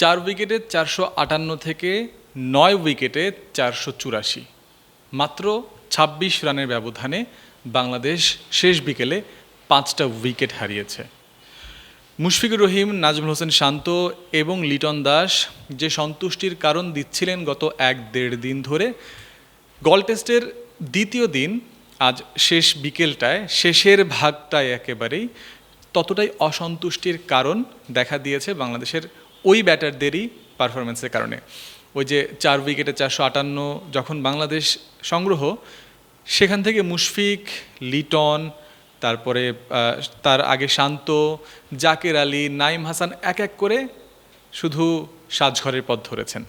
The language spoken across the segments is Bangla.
চার উইকেটে চারশো আটান্ন থেকে নয় উইকেটে চারশো চুরাশি। মাত্র ছাব্বিশ রানের ব্যবধানে বাংলাদেশ শেষ বিকেলে পাঁচটা উইকেট হারিয়েছে। মুশফিকুর রহিম, নাজমুল হোসেন শান্ত এবং লিটন দাস যে সন্তুষ্টির কারণ দিচ্ছিলেন গত এক দেড় দিন ধরে, গল টেস্টের দ্বিতীয় দিন আজ শেষ বিকেলটায়, শেষের ভাগটায় একেবারেই ততটাই অসন্তুষ্টির কারণ দেখা দিয়েছে বাংলাদেশের ওই ব্যাটারদেরই পারফরমেন্সের কারণে। ওই যে চার উইকেটে চারশো আটান্ন যখন বাংলাদেশ সংগ্রহ, সেখান থেকে মুশফিক, লিটন, তারপরে তার আগে শান্ত, জাকের আলী নাইম হাসান এক এক করে শুধু সাজঘরের পথ ধরেছেন।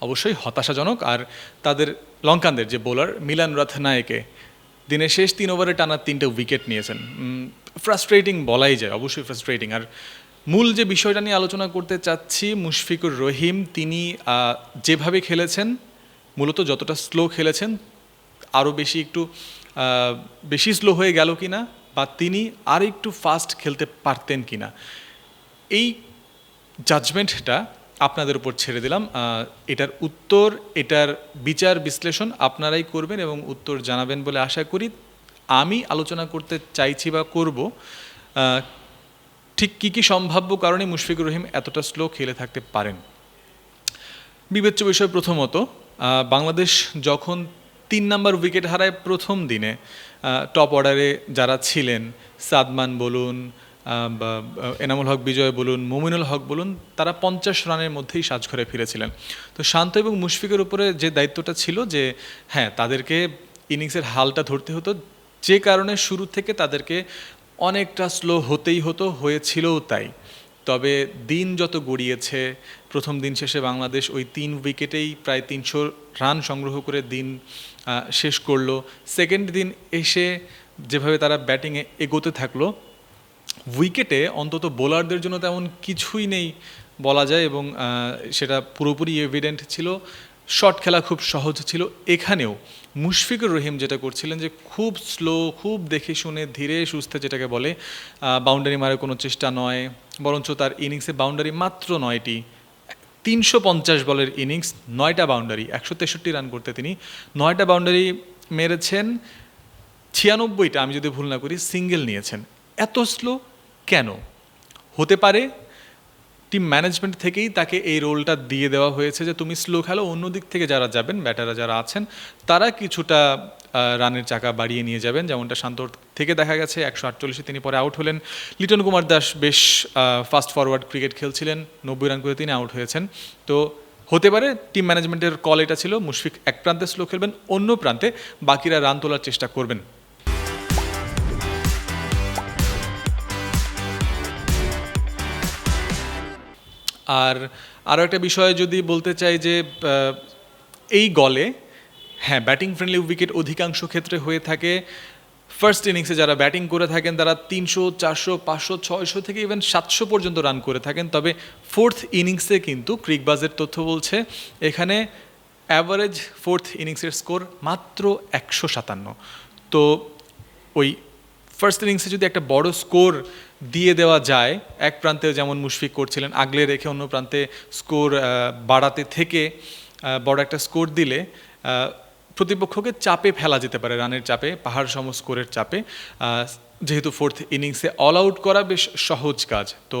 অবশ্যই হতাশাজনক আর তাদের লঙ্কানদের যে বোলার মিলান রথনায়কে দিনের শেষ তিন ওভারে টানা তিনটে উইকেট নিয়েছেন। ফ্রাস্ট্রেটিং বলাই যায়, অবশ্যই ফ্রাস্ট্রেটিং আর মূল যে বিষয়টা নিয়ে আলোচনা করতে চাচ্ছি, মুশফিকুর রহিম, তিনি যেভাবে খেলেছেন, মূলত যতটা স্লো খেলেছেন আরও বেশি একটু বেশি স্লো হয়ে গেল কিনা বা তিনি আর একটু ফাস্ট খেলতে পারতেন কিনা, এই জাজমেন্টটা আপনাদের উপর ছেড়ে দিলাম। এটার উত্তর, এটার বিচার বিশ্লেষণ আপনারাই করবেন এবং উত্তর জানাবেন বলে আশা করি। আমি আলোচনা করতে চাইছি বা করব ঠিক কী কী সম্ভাব্য কারণে মুশফিকুর রহিম এতটা স্লো খেলে থাকতে পারেন? বিবেচ্য বিষয় প্রথমত বাংলাদেশ যখন তিন নাম্বার উইকেট হারায় প্রথম দিনে টপ অর্ডারে যারা ছিলেন, সাদমান বলুন বা এনামুল হক, বিজয় বলুন, মুমিনুল হক বলুন, তারা পঞ্চাশ রানের মধ্যেই সাজঘরে ফিরেছিলেন। তো শান্ত এবং মুশফিকের উপরে যে দায়িত্বটা ছিল যে হ্যাঁ তাদেরকে ইনিংসের হালটা ধরতে হতো, যে কারণে শুরু থেকে তাদেরকে অনেকটা স্লো হতেই হতো, হয়েছিলও তাই। তবে দিন যত গড়িয়েছে, প্রথম দিন শেষে বাংলাদেশ ওই তিন উইকেটেই প্রায় তিনশো রান সংগ্রহ করে দিন শেষ করল। সেকেন্ড দিন এসে যেভাবে তারা ব্যাটিংয়ে এগোতে থাকল, উইকেটে অন্তত বোলারদের জন্য তেমন কিছুই নেই বলা যায় এবং সেটা পুরোপুরি এভিডেন্ট ছিল। শট খেলা খুব সহজ ছিল। এখানেও মুশফিকুর রহিম যেটা করছিলেন যে খুব স্লো খুব দেখে শুনে, ধীরে সুস্থে যেটাকে বলে বাউন্ডারি মারার কোনো চেষ্টা নয়, বরঞ্চ তার ইনিংসে বাউন্ডারি মাত্র নয়টি। তিনশো পঞ্চাশ বলের ইনিংস নয়টা বাউন্ডারি একশো তেষট্টি রান করতে তিনি নয়টা বাউন্ডারি মেরেছেন। ছিয়ানব্বইটা, আমি যদি ভুল না করি সিঙ্গেল নিয়েছেন। এত স্লো কেন? হতে পারে টিম ম্যানেজমেন্ট থেকেই তাকে এই রোলটা দিয়ে দেওয়া হয়েছে যে তুমি স্লো খেলো, অন্য দিক থেকে যারা যাবেন ব্যাটাররা যারা আছেন, তারা কিছুটা রানের চাকা বাড়িয়ে নিয়ে যাবেন। যেমনটা শান্তর থেকে দেখা গেছে, একশো আটচল্লিশে তিনি পরে আউট হলেন। লিটন কুমার দাস বেশ ফাস্ট ফরওয়ার্ড ক্রিকেট খেলছিলেন। নব্বই রান করে তিনি আউট হয়েছেন। তো হতে পারে টিম ম্যানেজমেন্টের কল এটা ছিল, মুশফিক এক প্রান্তে স্লো খেলবেন, অন্য প্রান্তে বাকিরা রান তোলার চেষ্টা করবেন। আর আরও একটা বিষয় যদি বলতে চাই যে এই গলে হ্যাঁ ব্যাটিং ফ্রেন্ডলি উইকেট অধিকাংশ ক্ষেত্রে হয়ে থাকে ফার্স্ট ইনিংসে যারা ব্যাটিং করে থাকেন, তারা তিনশো, চারশো, পাঁচশো, ছয়শো থেকে ইভেন সাতশো পর্যন্ত রান করে থাকেন। তবে ফোর্থ ইনিংসে কিন্তু ক্রিকবাজের তথ্য বলছে, এখানে অ্যাভারেজ ফোর্থ ইনিংসের স্কোর মাত্র একশো সাতান্ন। তো ওই ফার্স্ট ইনিংসে যদি একটা বড় স্কোর দিয়ে দেওয়া যায়। এক প্রান্তে যেমন মুশফিক করছিলেন, আগলে রেখে অন্য প্রান্তে স্কোর বাড়াতে থেকে বড় একটা স্কোর দিলে প্রতিপক্ষকে চাপে ফেলা যেতে পারে, রানের চাপে, পাহাড় সম স্কোরের চাপে। যেহেতু ফোর্থ ইনিংসে অল আউট করা বেশ সহজ কাজ, তো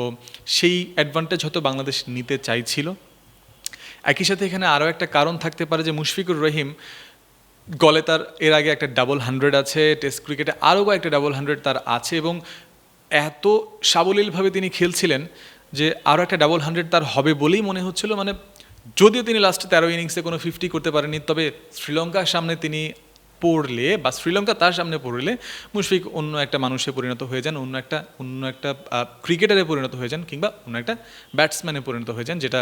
সেই অ্যাডভান্টেজ হয়তো বাংলাদেশ নিতে চাইছিল। একই সাথে এখানে আরও একটা কারণ থাকতে পারে যে মুশফিকুর রহিম গলে তার, এর আগে একটা ডাবল হান্ড্রেড আছে টেস্ট ক্রিকেটে আরও কয়েকটা ডাবল হান্ড্রেড তার আছে এবং এত সাবলীলভাবে তিনি খেলছিলেন যে আরও একটা ডাবল হান্ড্রেড তার হবে বলেই মনে হচ্ছিল। মানে যদিও তিনি লাস্টে তেরো ইনিংসে কোনো ফিফটি করতে পারেননি, তবে শ্রীলঙ্কার সামনে তিনি পড়লে বা শ্রীলঙ্কা তার সামনে পড়লে মুশফিক অন্য একটা মানুষে পরিণত হয়ে যান, অন্য একটা অন্য একটা ক্রিকেটারে পরিণত হয়ে যান কিংবা অন্য একটা ব্যাটসম্যানে পরিণত হয়ে যান, যেটা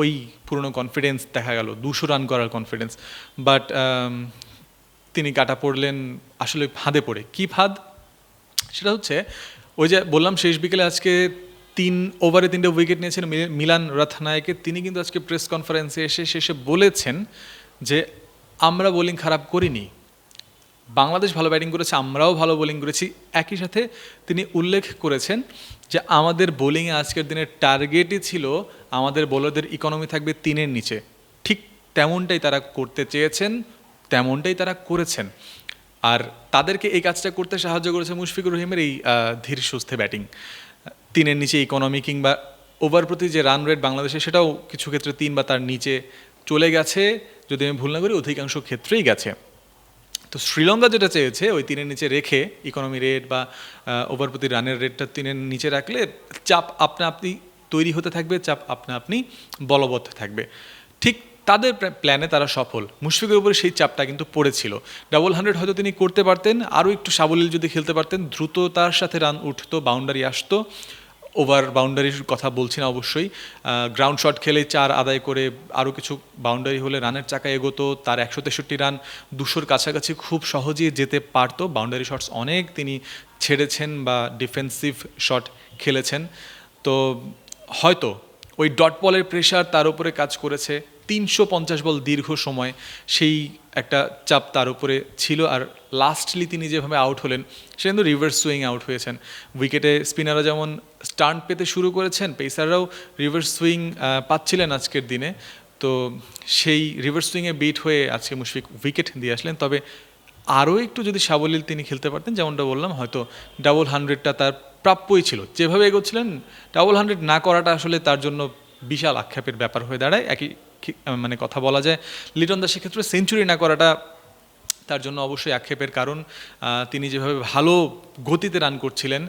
ওই পুরনো কনফিডেন্স দেখা গেল, দুশো রান করার কনফিডেন্স বাট তিনি কাটা পড়লেন আসলে ফাঁদে পড়ে। কি ফাঁদ? সেটা হচ্ছে ওই যে বললাম শেষ বিকেলে আজকে তিন ওভারে তিনটে উইকেট নিয়েছেন মিলান রথনায়কে তিনি কিন্তু আজকে প্রেস কনফারেন্সে এসে শেষে বলেছেন যে, আমরা বোলিং খারাপ করিনি। বাংলাদেশ ভালো ব্যাটিং করেছে, আমরাও ভালো বোলিং করেছি। একই সাথে তিনি উল্লেখ করেছেন যে, আমাদের বোলিংয়ে আজকের দিনের টার্গেটই ছিল আমাদের বোলারদের ইকোনমি থাকবে তিনের নিচে। ঠিক তেমনটাই তারা করতে চেয়েছেন, তেমনটাই তারা করেছেন। আর তাদেরকে এই কাজটা করতে সাহায্য করেছে মুশফিকুর রহিমের এই ধীর সুস্থে ব্যাটিং। তিনের নিচে ইকোনমি কিংবা ওভার প্রতি যে রান রেট বাংলাদেশে, সেটাও কিছু ক্ষেত্রে তিন বা তার নিচে চলে গেছে। যদি আমি ভুল না করি, অধিকাংশ ক্ষেত্রেই গেছে। তো শ্রীলঙ্কা যেটা চেয়েছে, ওই তিনের নিচে রেখে ইকোনমি রেট বা ওভার প্রতি রানের রেটটা তিনের নিচে রাখলে চাপ আপনা আপনি তৈরি হতে থাকবে, চাপ আপনা আপনি বলবৎ থাকবে। ঠিক তাদের প্ল্যানে তারা সফল। মুশফিকের উপরে সেই চাপটা কিন্তু পড়েছিল। ডাবল হান্ড্রেড হয়তো তিনি করতে পারতেন, আরও একটু সাবলীল যদি খেলতে পারতেন দ্রুততার সাথে রান উঠতো বাউন্ডারি আসতো। ওভার বাউন্ডারির কথা বলছি না অবশ্যই। গ্রাউন্ড শট খেলে চার আদায় করে আরও কিছু বাউন্ডারি হলে রানের চাকা এগোতো, তার একশো তেষট্টি রান দুশোর কাছাকাছি খুব সহজেই যেতে পারতো। বাউন্ডারি শটস অনেক তিনি ছেড়েছেন বা ডিফেন্সিভ শট খেলেছেন। তো হয়তো ওই ডট বলের প্রেশার তার উপরে কাজ করেছে। তিনশো পঞ্চাশ বল দীর্ঘ সময় সেই একটা চাপ তার উপরে ছিল আর লাস্টলি তিনি যেভাবে আউট হলেন, সে কিন্তু রিভার্স সুইং আউট হয়েছেন। উইকেটে স্পিনাররা যেমন স্টান্ট পেতে শুরু করেছেন পেসাররাও রিভার্স সুইং পাচ্ছিলেন আজকের দিনে। তো সেই রিভার্স সুইংয়ে বিট হয়ে আজকে মুশফিক উইকেট দিয়ে আসলেন। তবে আরও একটু যদি সাবলীল তিনি খেলতে পারতেন, যেমনটা বললাম, হয়তো ডাবল হান্ড্রেডটা তার প্রাপ্যই ছিল। যেভাবে এগোচ্ছিলেন ডাবল হান্ড্রেড না করাটা আসলে তার জন্য বিশাল আক্ষেপের ব্যাপার হয়ে দাঁড়ায়। একই মানে কথা বলা যায়, লিটন দাসের ক্ষেত্রে সেঞ্চুরি না করাটা তার জন্য অবশ্যই আক্ষেপের কারণ। তিনি যেভাবে ভালো গতিতে রান করছিলেন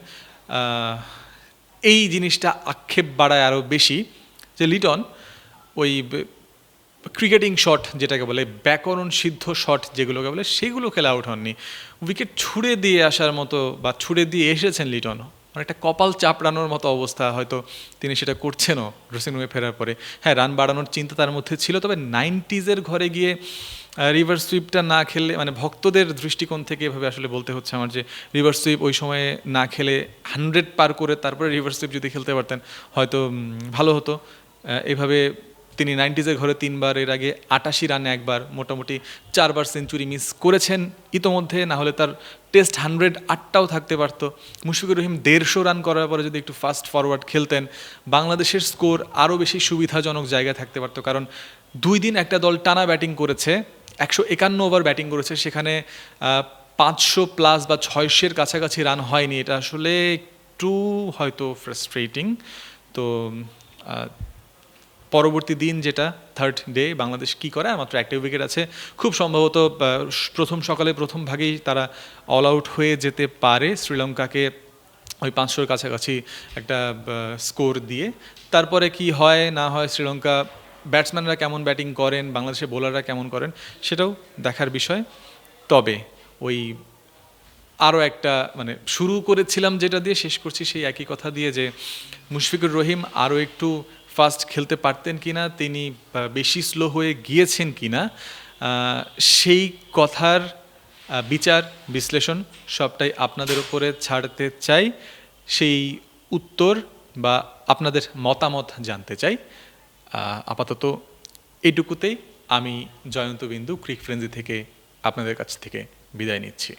এই জিনিসটা আক্ষেপ বাড়ায় আরও বেশি যে লিটন ওই ক্রিকেটিং শট যেটাকে বলে, ব্যাকরণ সিদ্ধ শট যেগুলোকে বলে, সেগুলো খেলে আউট হননি। উইকেট ছুড়ে দিয়ে আসার মতো বা ছুড়ে দিয়ে এসেছেন লিটন। অনেকটা কপাল চাপড়ানোর মতো অবস্থা হয়তো তিনি সেটা করছেনও ড্রেসিং রুমে ফেরার পরে। হ্যাঁ রান বাড়ানোর চিন্তা তার মধ্যে ছিল, তবে নাইনটিজের ঘরে গিয়ে রিভার সুইপটা না খেললে মানে ভক্তদের দৃষ্টিকোণ থেকে এভাবে আসলে বলতে হচ্ছে আমার যে রিভার সুইপ ওই সময়ে না খেলে হান্ড্রেড পার করে তারপরে রিভার সুইপ যদি খেলতে পারতেন, হয়তো ভালো হতো। এভাবে তিনি নাইনটিজের ঘরে তিনবার, এর আগে আটাশি রানে একবার, মোটামুটি চারবার সেঞ্চুরি মিস করেছেন। ইতোমধ্যে না হলে তার টেস্ট হান্ড্রেড আটটাও থাকতে পারতো। মুশফিকুর রহিম দেড়শো রান করার পরে যদি একটু ফাস্ট ফরওয়ার্ড খেলতেন, বাংলাদেশের স্কোর আরও বেশি সুবিধাজনক জায়গায় থাকতে পারতো। কারণ দুই দিন একটা দল টানা ব্যাটিং করেছে, একশো একান্ন ওভার ব্যাটিং করেছে, সেখানে পাঁচশো প্লাস বা ছয়শের কাছাকাছি রান হয়নি। এটা আসলে একটু হয়তো ফ্রাস্ট্রেটিং তো পরবর্তী দিন যেটা থার্ড ডে বাংলাদেশ কি করে? মাত্র একটা উইকেট আছে। খুব সম্ভবত প্রথম সকালে প্রথম ভাগেই তারা অল আউট হয়ে যেতে পারে শ্রীলঙ্কাকে ওই পাঁচশোর কাছাকাছি একটা স্কোর দিয়ে। তারপরে কি হয়, না হয় শ্রীলঙ্কা ব্যাটসম্যানরা কেমন ব্যাটিং করেন, বাংলাদেশের বোলাররা কেমন করেন, সেটাও দেখার বিষয়। তবে ওই আরও একটা মানে শুরু করেছিলাম যেটা দিয়ে শেষ করছি সেই একই কথা দিয়ে যে, মুশফিকুর রহিম আরও একটু ফাস্ট খেলতে পারতেন কিনা তিনি বেশি স্লো হয়ে গিয়েছেন কিনা আহ, সেই কথার বিচার বিশ্লেষণ সবটাই আপনাদের উপরে ছাড়তে চাই। সেই উত্তর বা আপনাদের মতামত জানতে চাই। আপাতত এইটুকুতেই আমি জয়ন্ত বিন্দু ক্রিক ফ্রেন্সি থেকে আপনাদের কাছ থেকে বিদায় নিচ্ছি।